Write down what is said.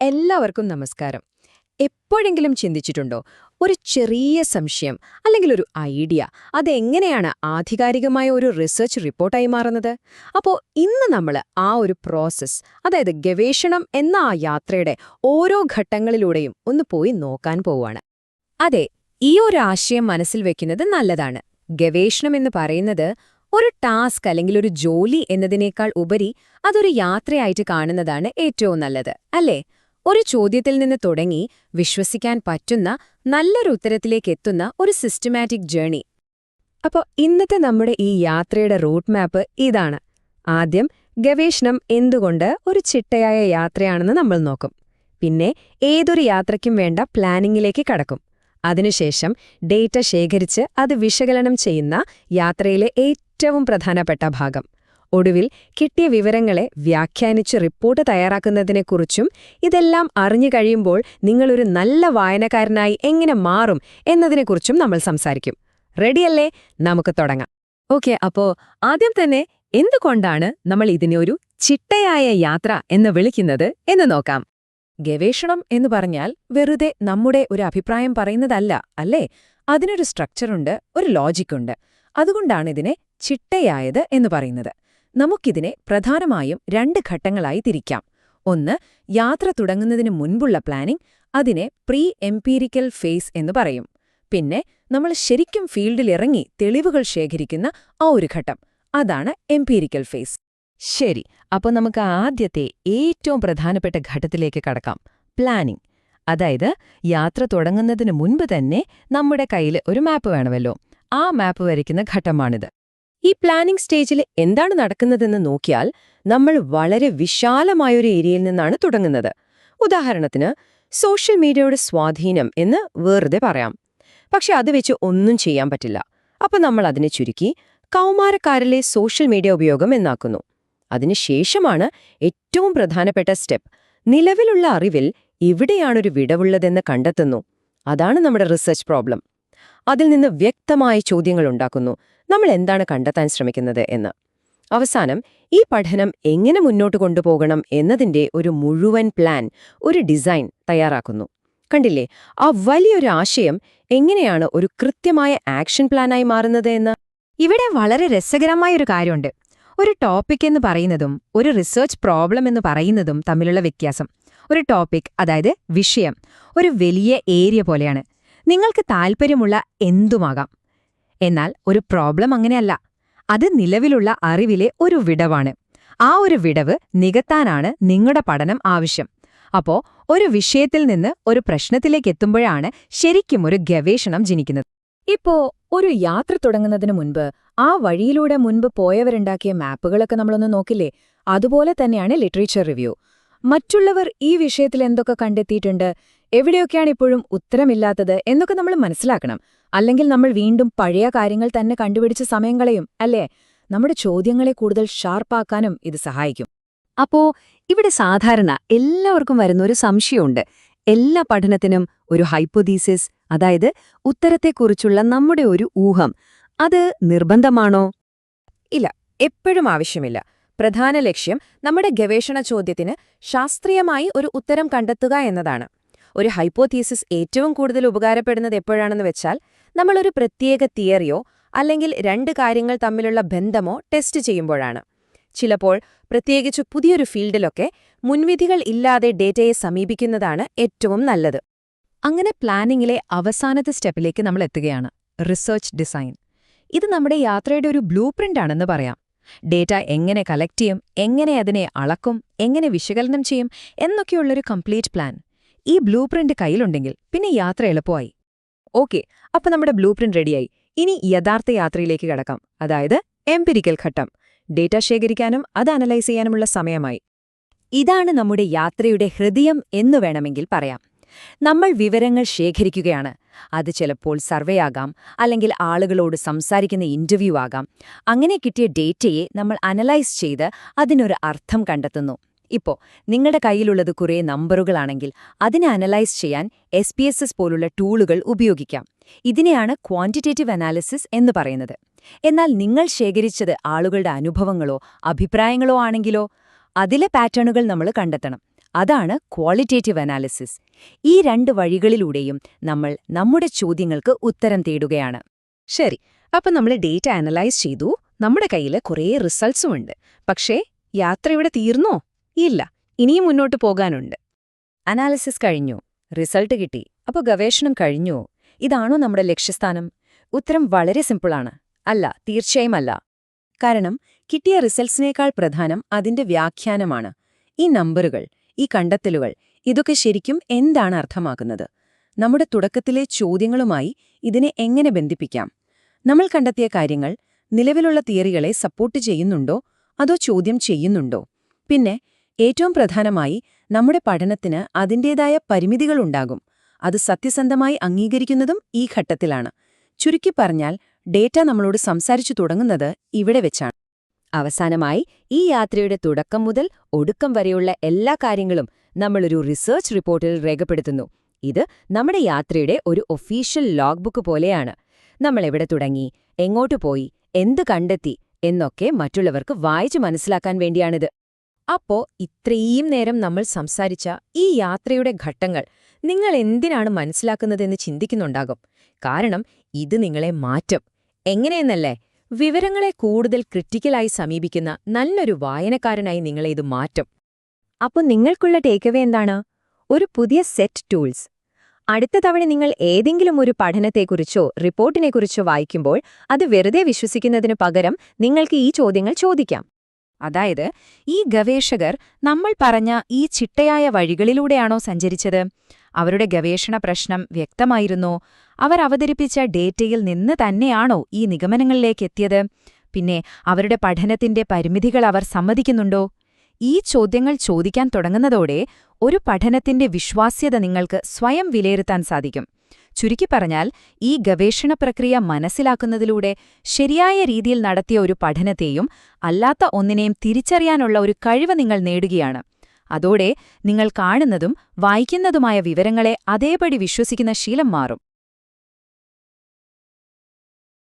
എല്ലാവർക്കും നമസ്കാരം. എപ്പോഴെങ്കിലും ചിന്തിച്ചിട്ടുണ്ടോ? ഒരു ചെറിയ സംശയം അല്ലെങ്കിൽ ഒരു ഐഡിയ അതെങ്ങനെയാണ് ആധികാരികമായ ഒരു റിസർച്ച് റിപ്പോർട്ടായി മാറുന്നത്? അപ്പോൾ ഇന്ന് നമ്മൾ ആ ഒരു പ്രോസസ്സ് അതായത് ഗവേഷണം എന്ന ആ യാത്രയുടെ ഓരോ ഘട്ടങ്ങളിലൂടെയും ഒന്ന് പോയി നോക്കാൻ പോവുകയാണ് അതെ ഈ ഒരു ആശയം മനസ്സിൽ വെക്കുന്നത് നല്ലതാണ്. ഗവേഷണം എന്ന് പറയുന്നത് ഒരു ടാസ്ക് അല്ലെങ്കിൽ ഒരു ജോലി എന്നതിനേക്കാൾ ഉപരി അതൊരു യാത്രയായിട്ട് കാണുന്നതാണ് ഏറ്റവും നല്ലത് അല്ലേ? ഒരു ചോദ്യത്തിൽ നിന്ന് തുടങ്ങി വിശ്വസിക്കാൻ പറ്റുന്ന നല്ലൊരു ഉത്തരത്തിലേക്ക് എത്തുന്ന ഒരു സിസ്റ്റമാറ്റിക് ജേണി അപ്പോൾ ഇന്നത്തെ നമ്മുടെ ഈ യാത്രയുടെ റൂട്ട് മാപ്പ് ഇതാണ്. ആദ്യം ഗവേഷണം എന്തുകൊണ്ട് ഒരു ചിട്ടയായ യാത്രയാണെന്ന് നമ്മൾ നോക്കും. പിന്നെ ഏതൊരു യാത്രയ്ക്കും വേണ്ട പ്ലാനിങ്ങിലേക്ക് കടക്കും. അതിനുശേഷം ഡേറ്റ ശേഖരിച്ച് അത് വിശകലനം ചെയ്യുന്ന യാത്രയിലെ ഏറ്റവും പ്രധാനപ്പെട്ട ഭാഗം. ഒടുവിൽ കിട്ടിയ വിവരങ്ങളെ വ്യാഖ്യാനിച്ച് റിപ്പോർട്ട് തയ്യാറാക്കുന്നതിനെക്കുറിച്ചും ഇതെല്ലാം അറിഞ്ഞു കഴിയുമ്പോൾ നിങ്ങളൊരു നല്ല വായനക്കാരനായി എങ്ങനെ മാറും എന്നതിനെക്കുറിച്ചും നമ്മൾ സംസാരിക്കും. റെഡിയല്ലേ? നമുക്ക് തുടങ്ങാം. ഓക്കെ അപ്പോ ആദ്യം തന്നെ എന്തുകൊണ്ടാണ് നമ്മൾ ഇതിനെ ഒരു ചിട്ടയായ യാത്ര എന്ന് വിളിക്കുന്നത് എന്ന് നോക്കാം. ഗവേഷണം എന്ന് പറഞ്ഞാൽ വെറുതെ നമ്മുടെ ഒരു അഭിപ്രായം പറയുന്നതല്ല അല്ലേ? അതിനൊരു സ്ട്രക്ചറുണ്ട് ഒരു ലോജിക്കുണ്ട് അതുകൊണ്ടാണ് ഇതിനെ ചിട്ടയായത് എന്ന് പറയുന്നത്. നമുക്കിതിനെ പ്രധാനമായും രണ്ട് ഘട്ടങ്ങളായി തിരിക്കാം. ഒന്ന് യാത്ര തുടങ്ങുന്നതിന് മുൻപുള്ള പ്ലാനിംഗ് അതിനെ പ്രീ എംപീരിക്കൽ ഫേസ് എന്ന് പറയും. പിന്നെ നമ്മൾ ശരിക്കും ഫീൽഡിലിറങ്ങി തെളിവുകൾ ശേഖരിക്കുന്ന ആ ഒരു ഘട്ടം അതാണ് എംപീരിക്കൽ ഫേസ് ശരി അപ്പോൾ നമുക്ക് ആദ്യത്തെ ഏറ്റവും പ്രധാനപ്പെട്ട ഘട്ടത്തിലേക്ക് കടക്കാം. പ്ലാനിംഗ് അതായത് യാത്ര തുടങ്ങുന്നതിന് മുൻപ് തന്നെ നമ്മുടെ കയ്യിൽ ഒരു മാപ്പ് വേണമല്ലോ. ആ മാപ്പ് വരയ്ക്കുന്ന ഘട്ടമാണിത്. ഈ പ്ലാനിംഗ് സ്റ്റേജിൽ എന്താണ് നടക്കുന്നതെന്ന് നോക്കിയാൽ നമ്മൾ വളരെ വിശാലമായൊരു ഏരിയയിൽ നിന്നാണ് തുടങ്ങുന്നത്. ഉദാഹരണത്തിന് സോഷ്യൽ മീഡിയയുടെ സ്വാധീനം എന്ന് വെറുതെ പറയാം. പക്ഷെ അത് വെച്ച് ഒന്നും ചെയ്യാൻ പറ്റില്ല. അപ്പോൾ നമ്മൾ അതിനെ ചുരുക്കി കൗമാരക്കാരിലെ സോഷ്യൽ മീഡിയ ഉപയോഗം എന്നാക്കുന്നു. അതിനുശേഷമാണ് ഏറ്റവും പ്രധാനപ്പെട്ട സ്റ്റെപ്പ് നിലവിലുള്ള അറിവിൽ എവിടെയാണൊരു വിടവുള്ളതെന്ന് കണ്ടെത്തുന്നു. അതാണ് നമ്മുടെ റിസർച്ച് പ്രോബ്ലം അതിൽ നിന്ന് വ്യക്തമായ ചോദ്യങ്ങൾ ഉണ്ടാക്കുന്നു. നമ്മൾ എന്താണ് കണ്ടെത്താൻ ശ്രമിക്കുന്നത് എന്ന്. അവസാനം ഈ പഠനം എങ്ങനെ മുന്നോട്ട് കൊണ്ടുപോകണം എന്നതിന്റെ ഒരു മുഴുവൻ പ്ലാൻ ഒരു ഡിസൈൻ തയ്യാറാക്കുന്നു. കണ്ടില്ലേ ആ വലിയൊരു ആശയം എങ്ങനെയാണ് ഒരു കൃത്യമായ ആക്ഷൻ പ്ലാനായി മാറുന്നത് എന്ന്? ഇവിടെ വളരെ രസകരമായ ഒരു കാര്യമുണ്ട്. ഒരു ടോപ്പിക് എന്ന് പറയുന്നതും ഒരു റിസർച്ച് പ്രോബ്ലം എന്ന് പറയുന്നതും തമ്മിലുള്ള വ്യത്യാസം. ഒരു ടോപ്പിക് അതായത് വിഷയം ഒരു വലിയ ഏരിയ പോലെയാണ്. നിങ്ങൾക്ക് താൽപ്പര്യമുള്ള എന്തുമാകാം? എന്നാൽ ഒരു പ്രോബ്ലം അങ്ങനെയല്ല. അത് നിലവിലുള്ള അറിവിലെ ഒരു വിടവാണ്. ആ ഒരു വിടവ് നികത്താനാണ് നിങ്ങളുടെ പഠനം ആവശ്യം. അപ്പോ ഒരു വിഷയത്തിൽ നിന്ന് ഒരു പ്രശ്നത്തിലേക്ക് എത്തുമ്പോഴാണ് ശരിക്കും ഒരു ഗവേഷണം ജനിക്കുന്നത്. ഇപ്പോ ഒരു യാത്ര തുടങ്ങുന്നതിന് മുൻപ് ആ വഴിയിലൂടെ മുൻപ് പോയവരുണ്ടാക്കിയ മാപ്പുകളൊക്കെ നമ്മളൊന്ന് നോക്കില്ലേ? അതുപോലെ തന്നെയാണ് ലിറ്ററേച്ചർ റിവ്യൂ. മറ്റുള്ളവർ ഈ വിഷയത്തിൽ എന്തൊക്കെ കണ്ടെത്തിയിട്ടുണ്ട്? എവിടെയൊക്കെയാണ് ഇപ്പോഴും ഉത്തരമില്ലാത്തത് എന്നൊക്കെ നമ്മൾ മനസ്സിലാക്കണം. അല്ലെങ്കിൽ നമ്മൾ വീണ്ടും പഴയ കാര്യങ്ങൾ തന്നെ കണ്ടുപിടിച്ച് സമയങ്ങളെയും അല്ലേ? നമ്മുടെ ചോദ്യങ്ങളെ കൂടുതൽ ഷാർപ്പാക്കാനും ഇത് സഹായിക്കും. അപ്പോ ഇവിടെ സാധാരണ എല്ലാവർക്കും വരുന്ന ഒരു സംശയമുണ്ട്. എല്ലാ പഠനത്തിനും ഒരു ഹൈപ്പോതീസിസ് അതായത് ഉത്തരത്തെക്കുറിച്ചുള്ള നമ്മുടെ ഒരു ഊഹം അത് നിർബന്ധമാണോ? ഇല്ല എപ്പോഴും ആവശ്യമില്ല. പ്രധാന ലക്ഷ്യം നമ്മുടെ ഗവേഷണ ചോദ്യത്തിന് ശാസ്ത്രീയമായി ഒരു ഉത്തരം കണ്ടെത്തുക എന്നതാണ്. ഒരു ഹൈപ്പോതീസിസ് ഏറ്റവും കൂടുതൽ ഉപകാരപ്പെടുന്നത് എപ്പോഴാണെന്ന് വെച്ചാൽ നമ്മളൊരു പ്രത്യേക തിയറിയോ അല്ലെങ്കിൽ രണ്ട് കാര്യങ്ങൾ തമ്മിലുള്ള ബന്ധമോ ടെസ്റ്റ് ചെയ്യുമ്പോഴാണ്. ചിലപ്പോൾ പ്രത്യേകിച്ച് പുതിയൊരു ഫീൽഡിലൊക്കെ മുൻവിധികൾ ഇല്ലാതെ ഡേറ്റയെ സമീപിക്കുന്നതാണ് ഏറ്റവും നല്ലത്. അങ്ങനെ പ്ലാനിങ്ങിലെ അവസാനത്തെ സ്റ്റെപ്പിലേക്ക് നമ്മൾ എത്തുകയാണ്. Research design. ഇത് നമ്മുടെ യാത്രയുടെ ഒരു ബ്ലൂ ആണെന്ന് പറയാം. ഡേറ്റ എങ്ങനെ കളക്ട് ചെയ്യും എങ്ങനെ അതിനെ അളക്കും എങ്ങനെ വിശകലനം ചെയ്യും എന്നൊക്കെയുള്ളൊരു കംപ്ലീറ്റ് പ്ലാൻ. ഈ ബ്ലൂ പ്രിന്റ് കയ്യിലുണ്ടെങ്കിൽ പിന്നെ യാത്ര എളുപ്പമായി. ഓക്കെ അപ്പൊ നമ്മുടെ ബ്ലൂ പ്രിന്റ് റെഡിയായി. ഇനി യഥാർത്ഥ യാത്രയിലേക്ക് കടക്കാം. അതായത് എംപിരിക്കൽ ഘട്ടം. ഡേറ്റ ശേഖരിക്കാനും അത് അനലൈസ് ചെയ്യാനുമുള്ള സമയമായി. ഇതാണ് നമ്മുടെ യാത്രയുടെ ഹൃദയം എന്നു വേണമെങ്കിൽ പറയാം. നമ്മൾ വിവരങ്ങൾ ശേഖരിക്കുകയാണ്. അത് ചിലപ്പോൾ സർവേ ആകാം അല്ലെങ്കിൽ ആളുകളോട് സംസാരിക്കുന്ന ഇന്റർവ്യൂ ആകാം. അങ്ങനെ കിട്ടിയ ഡേറ്റയെ നമ്മൾ അനലൈസ് ചെയ്ത് അതിനൊരു അർത്ഥം കണ്ടെത്തുന്നു. ഇപ്പോ നിങ്ങളുടെ കയ്യിലുള്ളത് കുറേ നമ്പറുകളാണെങ്കിൽ അതിനെ അനലൈസ് ചെയ്യാൻ എസ് പി എസ് എസ് പോലുള്ള ടൂളുകൾ ഉപയോഗിക്കാം. ഇതിനെയാണ് ക്വാണ്ടിറ്റേറ്റീവ് അനാലിസിസ് എന്ന് പറയുന്നത്. എന്നാൽ നിങ്ങൾ ശേഖരിച്ചത് ആളുകളുടെ അനുഭവങ്ങളോ അഭിപ്രായങ്ങളോ ആണെങ്കിലോ അതിലെ പാറ്റേണുകൾ നമ്മൾ കണ്ടെത്തണം. അതാണ് ക്വാളിറ്റേറ്റീവ് അനാലിസിസ്. ഈ രണ്ട് വഴികളിലൂടെയും നമ്മൾ നമ്മുടെ ചോദ്യങ്ങൾക്ക് ഉത്തരം തേടുകയാണ്. ശരി അപ്പം നമ്മൾ ഡേറ്റ അനലൈസ് ചെയ്തു. നമ്മുടെ കയ്യിൽ കുറേ റിസൾട്ട്സും ഉണ്ട്. പക്ഷേ യാത്ര ഇവിടെ തീർന്നോ? ഇല്ല ഇനിയും മുന്നോട്ട് പോകാനുണ്ട്. അനാലിസിസ് കഴിഞ്ഞു റിസൾട്ട് കിട്ടി അപ്പോൾ ഗവേഷണം കഴിഞ്ഞു. ഇതാണോ നമ്മുടെ ലക്ഷ്യസ്ഥാനം? ഉത്തരം വളരെ സിമ്പിളാണ്. അല്ല തീർച്ചയായും അല്ല. കാരണം കിട്ടിയ റിസൾട്ട്സിനേക്കാൾ പ്രധാനം അതിന്റെ വ്യാഖ്യാനമാണ്. ഈ നമ്പറുകൾ ഈ കണ്ടെത്തലുകൾ ഇതൊക്കെ ശരിക്കും എന്താണ് അർത്ഥമാക്കുന്നത്? നമ്മുടെ തുടക്കത്തിലെ ചോദ്യങ്ങളുമായി ഇതിനെ എങ്ങനെ ബന്ധിപ്പിക്കാം? നമ്മൾ കണ്ടെത്തിയ കാര്യങ്ങൾ നിലവിലുള്ള തിയറികളെ സപ്പോർട്ട് ചെയ്യുന്നുണ്ടോ? അതോ ചോദ്യം ചെയ്യുന്നുണ്ടോ? പിന്നെ ഏറ്റവും പ്രധാനമായി നമ്മുടെ പഠനത്തിന് അതിന്റേതായ പരിമിതികളുണ്ടാകും. അത് സത്യസന്ധമായി അംഗീകരിക്കുന്നതും ഈ ഘട്ടത്തിലാണ്. ചുരുക്കി പറഞ്ഞാൽ ഡേറ്റ നമ്മളോട് സംസാരിച്ചു തുടങ്ങുന്നത് ഇവിടെ വെച്ചാണ്. അവസാനമായി ഈ യാത്രയുടെ തുടക്കം മുതൽ ഒടുക്കം വരെയുള്ള എല്ലാ കാര്യങ്ങളും നമ്മളൊരു റിസർച്ച് റിപ്പോർട്ടിൽ രേഖപ്പെടുത്തുന്നു. ഇത് നമ്മുടെ യാത്രയുടെ ഒരു ഒഫീഷ്യൽ ലോഗ് ബുക്ക് പോലെയാണ്. നമ്മൾ എവിടെ തുടങ്ങി എങ്ങോട്ട് പോയി എന്ത് കണ്ടെത്തി എന്നൊക്കെ മറ്റുള്ളവർക്ക് വായിച്ചു മനസ്സിലാക്കാൻ വേണ്ടിയാണിത്. അപ്പോ ഇത്രയും നേരം നമ്മൾ സംസാരിച്ച ഈ യാത്രയുടെ ഘട്ടങ്ങൾ നിങ്ങൾ എന്തിനാണ് മനസ്സിലാക്കുന്നതെന്ന് ചിന്തിക്കുന്നുണ്ടാകും. കാരണം ഇത് നിങ്ങളെ മാറ്റും. എങ്ങനെയെന്നല്ലേ? വിവരങ്ങളെ കൂടുതൽ ക്രിറ്റിക്കലായി സമീപിക്കുന്ന നല്ലൊരു വായനക്കാരനായി നിങ്ങളെ ഇത് മാറ്റും. അപ്പോൾ നിങ്ങൾക്കുള്ള ടേക്കവേ എന്താണ്? ഒരു പുതിയ സെറ്റ് ടൂൾസ്. അടുത്ത തവണ നിങ്ങൾ ഏതെങ്കിലും ഒരു പഠനത്തെക്കുറിച്ചോ റിപ്പോർട്ടിനെക്കുറിച്ചോ വായിക്കുമ്പോൾ അത് വെറുതെ വിശ്വസിക്കുന്നതിനു പകരം നിങ്ങൾക്ക് ഈ ചോദ്യങ്ങൾ ചോദിക്കാം. അതായത് ഈ ഗവേഷകർ നമ്മൾ പറഞ്ഞ ഈ ചിട്ടയായ വഴികളിലൂടെയാണോ സഞ്ചരിച്ചത്? അവരുടെ ഗവേഷണ പ്രശ്നം വ്യക്തമായിരുന്നോ? അവർ അവതരിപ്പിച്ച ഡേറ്റയിൽ നിന്ന് തന്നെയാണോ ഈ നിഗമനങ്ങളിലേക്ക് എത്തിയത്? പിന്നെ അവരുടെ പഠനത്തിന്റെ പരിമിതികൾ അവർ സമ്മതിക്കുന്നുണ്ടോ? ഈ ചോദ്യങ്ങൾ ചോദിക്കാൻ തുടങ്ങുന്നതോടെ ഒരു പഠനത്തിന്റെ വിശ്വാസ്യത നിങ്ങൾക്ക് സ്വയം വിലയിരുത്താൻ സാധിക്കും. ചുരുക്കി പറഞ്ഞാൽ ഈ ഗവേഷണ പ്രക്രിയ മനസ്സിലാക്കുന്നതിലൂടെ ശരിയായ രീതിയിൽ നടത്തിയ ഒരു പഠനത്തെയും അല്ലാത്ത ഒന്നിനെയും തിരിച്ചറിയാനുള്ള ഒരു കഴിവ് നിങ്ങൾ നേടുകയാണ്. അതോടെ നിങ്ങൾ കാണുന്നതും വായിക്കുന്നതുമായ വിവരങ്ങളെ അതേപടി വിശ്വസിക്കുന്ന ശീലം മാറും.